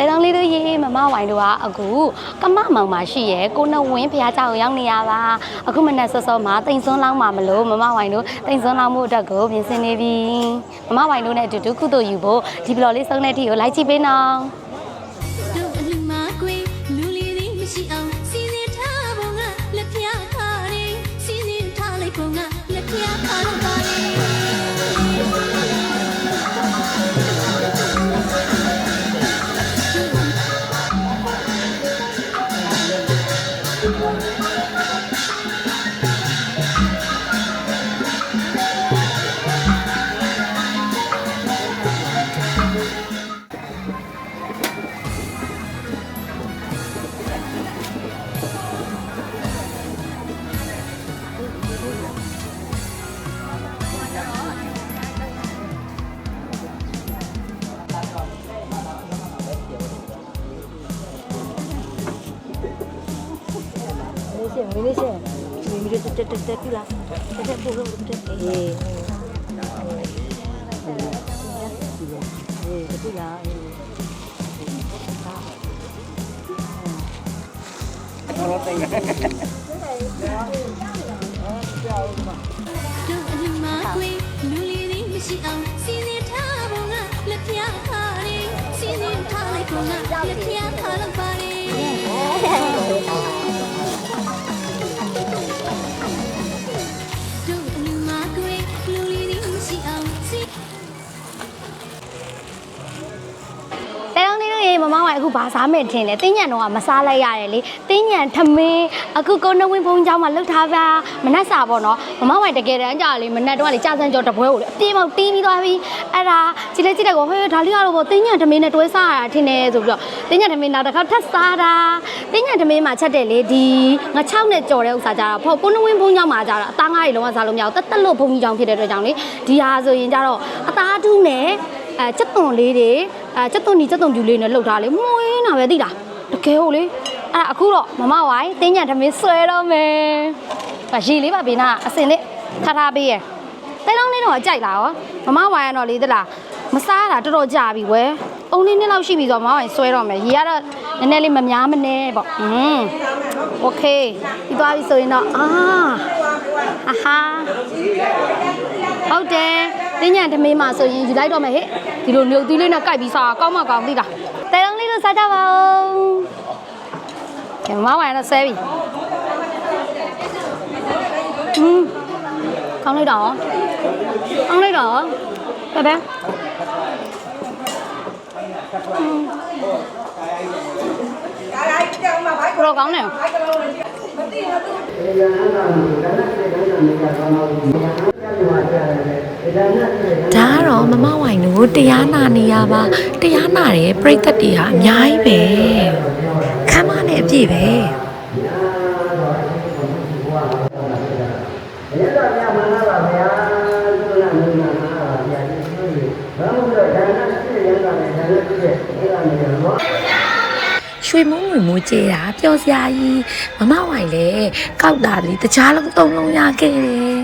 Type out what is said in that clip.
တဲတောင်းလေးတို့ရေမမဝိုင်တို့ကအခုကမမောင်မှာရှိရဲကိုနှဝင်းဖရားကြောင်ရောက်နေရပါအခုမနေ့စောစောမှာတိမ်စွန်းလောင်းမှာမလို့မမဝိုင်တို့တိမ်စွန်းလောင်းမှုအတွက်ကိုပြင်ဆင်နေပြီမမဝိုင်တို့နဲ့အတူတူကုသိုလ်ယူဖို့ဒီဘလော်လေးဆုံးတဲ့အထိကိုလိုက်ကြည့်ပေးနော်လက်ပြခါရီစီစဉ်ထားလိုက်ပုံကလက်ပြခါတော့ပါလေ ရှင်မင်းလေးရှင်မင်းလေးတက်တက်တက်ပြလားတက်တက်ပို့လို့တက်အေးအေးအေးတက်ပြလားအေးတော့တိတ်တယ်တို့အရင်မှခွေလူလီလေးမရှိအောင်စီစဉ်ထားပုံကလက်ပြခါလေးစီစဉ်ထားလိုက်ပုံကလက်ပြ မမဝိုင်အခုဘာစားမယ်ထင်လဲတင်းညံတော့ကမစားလိုက်ရတယ်လေတင်းညံထမင်းအခုကိုနဝင်းဖုံးเจ้าမှာလှုပ်ထားပါမနှက်စာပေါ့နော်မမဝိုင်တကယ်တမ်းကြာလေမနှက်တော့ကလေကြာစံကြောတပွဲကိုလေအပြေပေါက်တီးပြီးသွားပြီအဲ့ဒါကြည့်လိုက်ကြည့်လိုက်ကောဟဲ့ဒါလေးကတော့ပေါ့တင်းညံထမင်းနဲ့တွဲစားရတာထင်တယ်ဆိုပြီးတော့တင်းညံထမင်းနောက်တစ်ခါထပ်စားတာတင်းညံထမင်းမှာချက်တယ်လေဒီငါ6နဲ့ကြော်တဲ့ဥစ္စာကြတာပေါ့ကိုနဝင်းဖုံးเจ้าမှာကြတာအသားငါးတွေလုံးဝစားလို့မရဘူးတက်တက်လို့ဖုံးကြီးကြောင်ဖြစ်တဲ့အတွက်ကြောင့်လေဒီဟာဆိုရင်ကြတော့အသားထူးနဲ့အဲစက်သွန်လေးတွေ အဲစက်သွန်ဒီစက်သွန်ပြူလေးနဲ့လှုပ်ထားလေမွေးနာပဲသိလားတကယ်ဟုတ်လေအဲ့ဒါအခုတော့မမဝိုင်းတင်းညံထမင်းဆွဲတော့မယ်။ဟာရေလေးပါဘေးနာအစင်လေးထားထားပေးရယ်။တဲလုံးလေးတော့ကြိုက်လာရောမမဝိုင်းကတော့လေသလားမစားတာတော်တော်ကြာပြီဝဲ။အုံလေးနှစ်လောက်ရှိပြီဆိုတော့မမဝိုင်းဆွဲတော့မယ်။ရေကတော့နည်းနည်းလေးမများမနေပေါ့။อืมโอเคပြီးသွားပြီဆိုရင်တော့အာ ဟာဟာဟုတ်တယ်တင်းညံဓမေးမှာဆိုရင်ယူလိုက်တော့မယ်ဟဲ့ဒီလိုမြုပ်သီးလေးနဲ့ကိုက်ပြီးစားကောင်းမကောင်းသိတာတဲလုံးလေးကိုစားကြပါဦးကဲမဝိုင်းတော့ဆဲပြီဟင်းကောင်းလိုက်တော့ကောင်းလိုက်တော့ပဲပဲဟင်းဒါလိုက်ကြောင်မှာဘိုက်ကောင်းတယ် ဒါကတော့မမဝိုင်တို့တရားနာနေရပါတရားနာတဲ့ပြိသက်တွေဟာအများကြီးပဲခမ်းမနဲ့အပြည့်ပဲ ရွှေမိုးငွေမိုးကျေးတာပျော်စရာကြီးမမဝိုင်လေကောက်တာလေတခြားလုံးသုံးလုံးရခဲ့တယ်